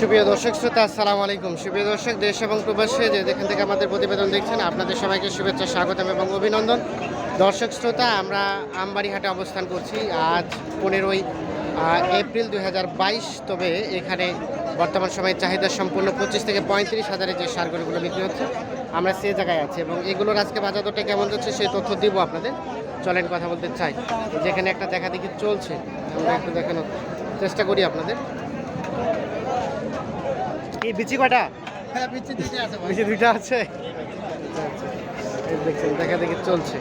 সুপ্রিয় দর্শক, শ্রোতা, আসসালামু আলাইকুম। সুপ্রিয় দর্শক, দেশ এবং প্রবাসে যে যেখান থেকে আমাদের প্রতিবেদন দেখছেন, আপনাদের সবাইকে শুভেচ্ছা, স্বাগতম এবং অভিনন্দন। দর্শক, শ্রোতা, আমরা আমবাড়িহাটে অবস্থান করছি আজ পনেরোই এপ্রিল দু হাজার বাইশ। তবে এখানে বর্তমান সময়ে চাহিদা সম্পূর্ণ পঁচিশ থেকে পঁয়ত্রিশ হাজারে যে সারগুলোগুলো বিক্রি হচ্ছে, আমরা সে জায়গায় আছি এবং এগুলোর আজকে বাজার দরটা কেমন যাচ্ছে সেই তথ্য দিব আপনাদের। চলেন কথা বলতে চাই। যেখানে একটা দেখা দেখি চলছে, আমরা একটু দেখানোর চেষ্টা করি আপনাদের। কি বিচি কয়টা? হ্যাঁ বিচি দুইটা আছে দেখছেন দেখা দেখি চলছে।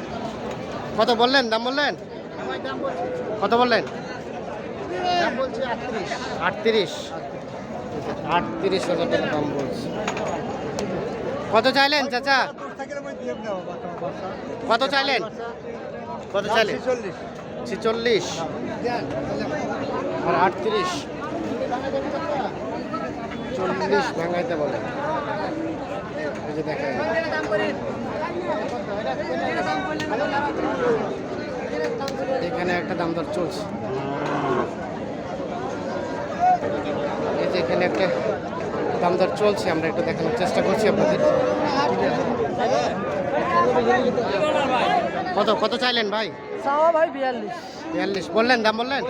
কত বললেন? দাম বললেন? কত বললেন? বলছি আটত্রিশ। আটত্রিশ? হাজার টাকা দাম বলছে। কত চাইলেন চাচা? কত চাইলেন? কত চাইলেন? চল্লিশ ছিচল্লিশ। আর আটত্রিশ। চল্লিশ ভাঙাইতে বলে। দেখা এখানে একটা দাম দর চলছে। এই যে এখানে একটা দাম দর চলছে আমরা একটু দেখানোর চেষ্টা করছি আপনাদের। কত কত চাইলেন ভাই? ভাই বিয়াল্লিশ। বিয়াল্লিশ। বললেন দাম বললেন?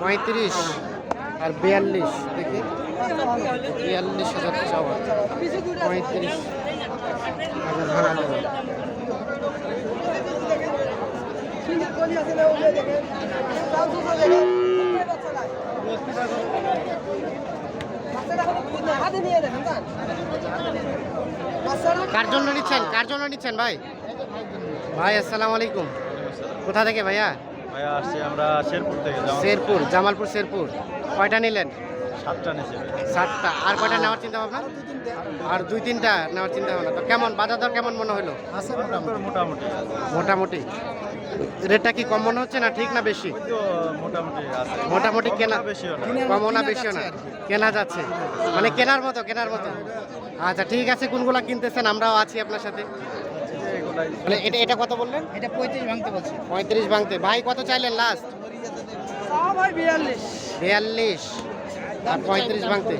পঁয়ত্রিশ। আর বিয়াল্লিশ দেখি। বিয়াল্লিশ হাজার চাওয়া। পঁয়ত্রিশ হাজার ভাড়া দেওয়া কার জন্য নিচ্ছেন? কার জন্য নিচ্ছেন ভাই? ভাই আসসালামু আলাইকুম। কোথা থেকে ভাইয়া? ভাইয়া আসছি আমরা শেরপুর থেকে শেরপুর জামালপুর শেরপুর। কয়টা নিলেন? সাতটা নিচে সাতটা। আর কয়টা নেওয়ার চিন্তা ভাবনা? আর দুই তিনটা। নেওয়ার চিন্তা ভাবনা। তো কেমন? বাজার দর কেমন মনে হলো? মোটামুটি। মোটামুটি। রেটটা কি কম মনে হচ্ছে না ঠিক না বেশি? মোটামুটি কেনা কমও না। বেশিও না। কেনা যাচ্ছে। মানে কেনার মতো কেনার মতো। আচ্ছা ঠিক আছে কোনগুলা কিনতেছেন? আমরাও আছি আপনার সাথে। মানে এটা এটা কত বললেন? এটা পঁয়ত্রিশ ভাঙতে বলছি। পঁয়ত্রিশ ভাঙতে। ভাই কত চাইলেন লাস্ট বিয়াল্লিশ। বিয়াল্লিশ। আর পঁয়ত্রিশ ভাঙতে।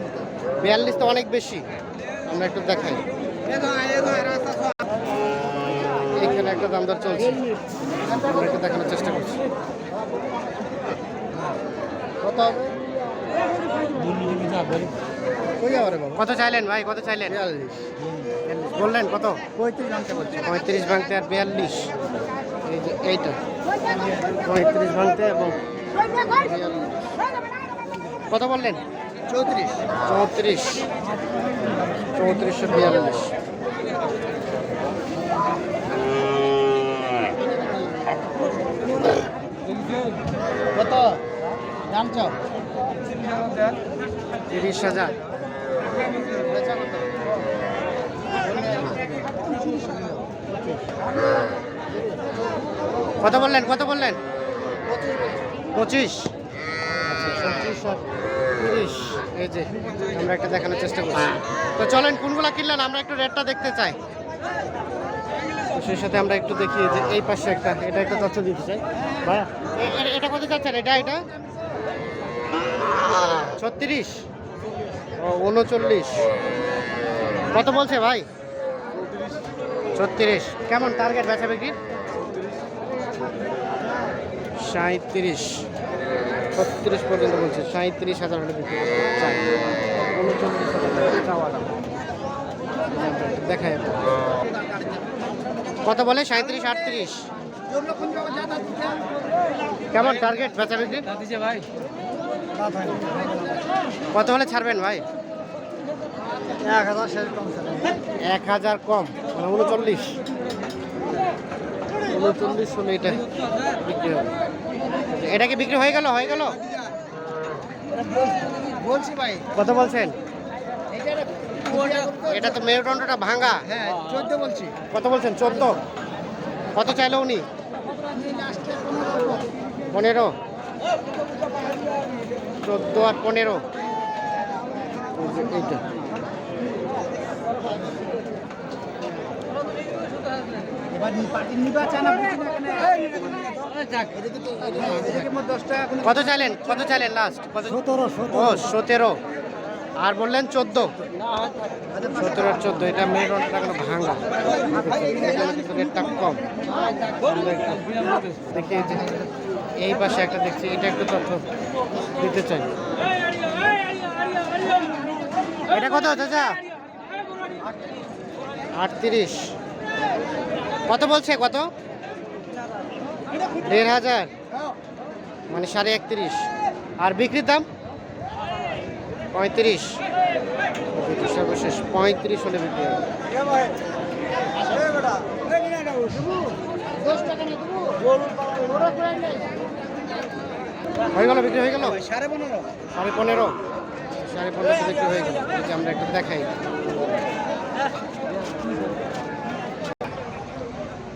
বিয়াল্লিশ তো অনেক বেশি। আমরা একটু দেখাই। এখানে একটা দাম দর চলছে। আমরা একটু দেখানোর চেষ্টা করছি। কত হবে? কত চাইলেন ভাই? কত চাইলেন? বিয়াল্লিশ। বললেন কত? পঁয়ত্রিশ ভাঙতে পঁয়ত্রিশ ভাঙতে আর বিয়াল্লিশ। এই যে এইটা। পঁয়ত্রিশ ভাঙতে এবং কত বললেন? চৌত্রিশ। চৌত্রিশ। চৌত্রিশশো বিয়াল্লিশ। কত? দাম চাও? তিরিশ হাজার। কত? বললেন? কত বললেন? পঁচিশ। এই যে আমরা একটা দেখানোর চেষ্টা করছি। তো চলেন, কোনগুলা কিনলেন? আমরা একটু রেটটা দেখতে চাই। সেই সাথে আমরা একটু দেখি যে এই একটা, এটা এটা কত এটা এটা? ছত্রিশ? উনচল্লিশ। কত বলছে ভাই? ছত্রিশ। কেমন টার্গেট বেচা বিক্রির? সাঁত্রিশ ছত্রিশ পর্যন্ত বলছে সাঁত্রিশ হাজার হলে বিক্রি করতে চাই। উনচল্লিশ হাজার চাওয়া দাম। দেখাই কত বলে? সাঁত্রিশ আটত্রিশ? কেমন টার্গেট বেচা বিক্রির ভাই কত হলে ছাড়বেন ভাই? এক হাজার কম এক হাজার কম। মানে উনচল্লিশ উনচল্লিশ হলে এটা বিক্রি হবে। এটা কি বিক্রি হয়ে গেল? হয়ে গেল? বলছি ভাই। কত বলছেন? এটা তো মেরুদণ্ডটা ভাঙা। হ্যাঁ চোদ্দ বলছি। কত বলছেন? চোদ্দ। কত চাইলো উনি? পনেরো। চোদ্দ আর পনেরো। এইটা। কত চাইলেন? কত চাইলেন লাস্ট কত সতেরো ও সতেরো। আর বললেন চোদ্দ। সতেরো আর চোদ্দ এটা মেরুনটা কোনো ভাঙা। কিন্তু রেটটা কম। দেখি এই এই পাশে একটা দেখছি এটা একটু তথ্য দিতে চাই। এটা কত চাচা? আটত্রিশ। কত বলছে কত? দেড় হাজার। মানে সাড়ে একত্রিশ। আর বিক্রির দাম? পঁয়ত্রিশ। সর্বশেষ পঁয়ত্রিশ হলে বিক্রি হবে। হয়ে গেল বিক্রি হয়ে গেল? সাড়ে পনেরো। সাড়ে পনেরো। সাড়ে পনেরো বিক্রি হয়ে গেল। আমরা একটু দেখাই।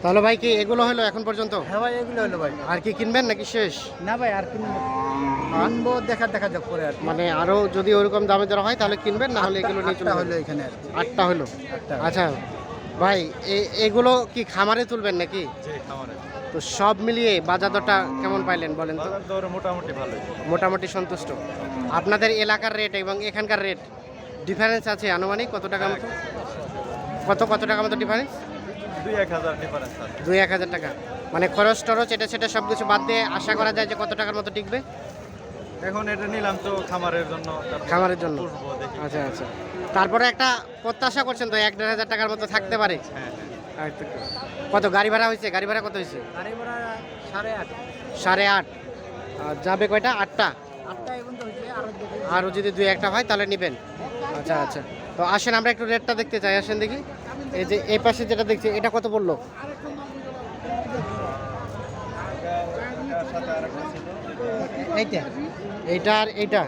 তাহলে ভাই কি এগুলো হলো এখন পর্যন্ত? হ্যাঁ ভাই এগুলো হলো ভাই। আর কি কিনবেন নাকি শেষ? না ভাই আর কিনবো কিনবো দেখা দেখা যাক পরে আর মানে আরও যদি ওরকম দামে দেওয়া হয় তাহলে কিনবেন না হলে এগুলো নিয়ে চলে হলো এখানে আর কি। আটটা হলো? আটটা। আচ্ছা ভাই এ- এগুলো কি খামারে তুলবেন নাকি? তো সব মিলিয়ে বাজার দরটা কেমন পাইলেন বলেন তো? বাজার মোটামুটি ভালোই। মোটামুটি সন্তুষ্ট। আপনাদের এলাকার রেট এবং এখানকার রেট ডিফারেন্স আছে আনুমানিক কত টাকা মতো? কত কত টাকা মতো ডিফারেন্স দুই এক হাজার টাকা। মানে খরচ টরচ এটা সেটা সব কিছু বাদ দিয়ে আশা করা যায় যে কত টাকার মতো টিকবে? এখন এটা নিলাম তো খামারের জন্য খামারের জন্য। আচ্ছা আচ্ছা। তারপরে একটা প্রত্যাশা করছেন তো এক দেড় হাজার টাকার মতো থাকতে পারে? হ্যাঁ হ্যাঁ। কত গাড়ি ভাড়া হয়েছে? গাড়ি ভাড়া কত হয়েছে? গাড়ি ভাড়া সাড়ে আট। সাড়ে আট। আর যাবে কয়টা? আটটা? আটটা এখন তো হয়েছে আরও আরও যদি দুই একটা হয় তাহলে নেবেন। আচ্ছা আচ্ছা। তো আসেন আমরা একটু রেটটা দেখতে চাই। আসেন দেখি। এই যে এই পাশে যেটা দেখছি এটা কত পড়ল? এইটা এইটা আর এইটা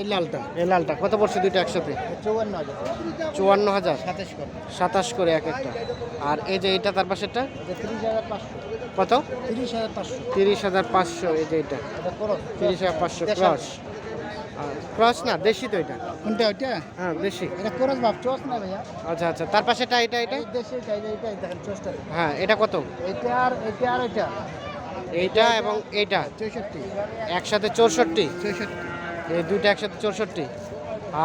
এই লালটা এই লালটা কত পড়ছে দুইটা একসাথে? চৌয়ান্ন হাজার চুয়ান্ন হাজার সাতাশ করে এক একটা। আর এই যে তার পাশেরটা? এটা হাজার পাঁচশো কত? তিরিশ হাজার পাঁচশো। তিরিশ হাজার পাঁচশো এই যে এটা তিরিশ হাজার পাঁচশো। ক্রস। ক্রস না দেশি তো এটা? কোনটা ওইটা? হ্যাঁ দেশি। এটা করস বাপ চোস না ভাইয়া। আচ্ছা আচ্ছা তার পাশেটা এটা এটা? এই দেশে এটা এটা দেখেন চোসটা হ্যাঁ এটা কত? এটা আর এটা আর এটা। এইটা এবং এইটা? চৌষট্টি। একসাথে চৌষট্টি? চৌষট্টি। এই দুইটা একসাথে চৌষট্টি।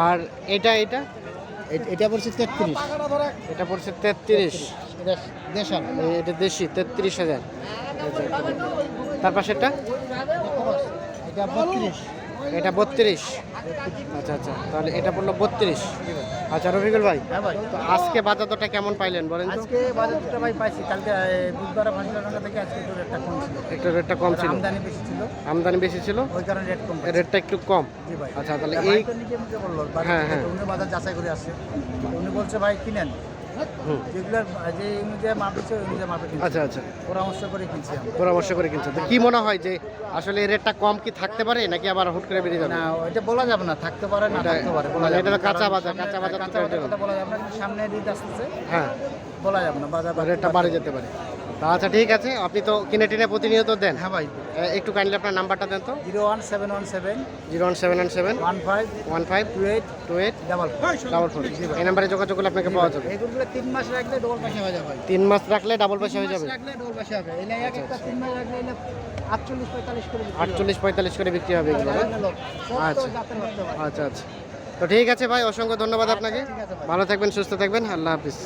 আর এটা এটা? এটা পড়ছে তেত্রিশ। এটা পড়ছে তেত্রিশ। এটা দেশাল। এটা দেশি তেত্রিশ হাজার। এই এটা তার পাশেরটা? এটা বত্রিশ। এটা বত্রিশ। আচ্ছা আচ্ছা তাহলে এটা পড়ল বত্রিশ। আচ্ছা রফিকুল ভাই হ্যাঁ ভাই। তো আজকে বাজার দরটা কেমন পাইলেন বলেন আজকে বাজারটা ভাই পাইছি কালকে এ, বুধবার ফাঁসিলা টাকা থেকে আজকে একটু রেটটা কম ছিল। একটু রেটটা কম ছিল। আমদানি বেশি ছিল। আমদানি বেশি ছিল? ওই কারণে রেট কম রেটটা একটু কম। জি ভাই। আচ্ছা তাহলে এই বলল হ্যাঁ, হ্যাঁ। উনি বাজার যাচাই করে আসছে। উনি বলছে ভাই কিনেন। যেগুলোর যে অনুযায়ী মাপ দিচ্ছে ওই অনুযায়ী মাপে কিনছি। আচ্ছা আচ্ছা। পরামর্শ করে কিনছি আমরা। পরামর্শ করে কিনছেন তো কি মনে হয় যে আসলে এই রেটটা কম কি থাকতে পারে নাকি আবার হুট করে বেরিয়ে যাবে? না ওইটা বলা যাবে না থাকতে পারে না এটা- থাকতে পারে বলা মানে যাবে এটা কাঁচা বাজার, কাঁচা বাজার কাঁচা বাজার কথা বলা যাবে না সামনে দিতে আসতেছে। হ্যাঁ। বলা যাবে না বাজার রেটটা বাড়ে যেতে পারে। আচ্ছা ঠিক আছে আপনি তো কিনে টিনে প্রতিনিয়ত দেন। হ্যাঁ ভাই। একটু কাইন্ডলি আপনার নাম্বারটা দেন তো। Zero one seven one seven zero one seven one seven one five one five two eight two eight double double four. এই নাম্বারে যোগাযোগ করলে আপনাকে পাওয়া যাবে। এইগুলো তিন মাস রাখলে ডবল পয়সা হয়ে যাবে তিন মাস রাখলে ডাবল পয়সা হয়ে যাবে। রাখলে ডবল পয়সা হবে। এলে এক একটা তিন মাস রাখলে এলে আটচল্লিশ পঁয়তাল্লিশ করে। আটচল্লিশ পঁয়তাল্লিশ করে বিক্রি হবে এগুলো? এগুলো আচ্ছা। আচ্ছা আচ্ছা। তো ঠিক আছে ভাই অসংখ্য ধন্যবাদ আপনাকে। আছে ভাই। ভালো থাকবেন সুস্থ থাকবেন। আল্লাহ হাফিজ।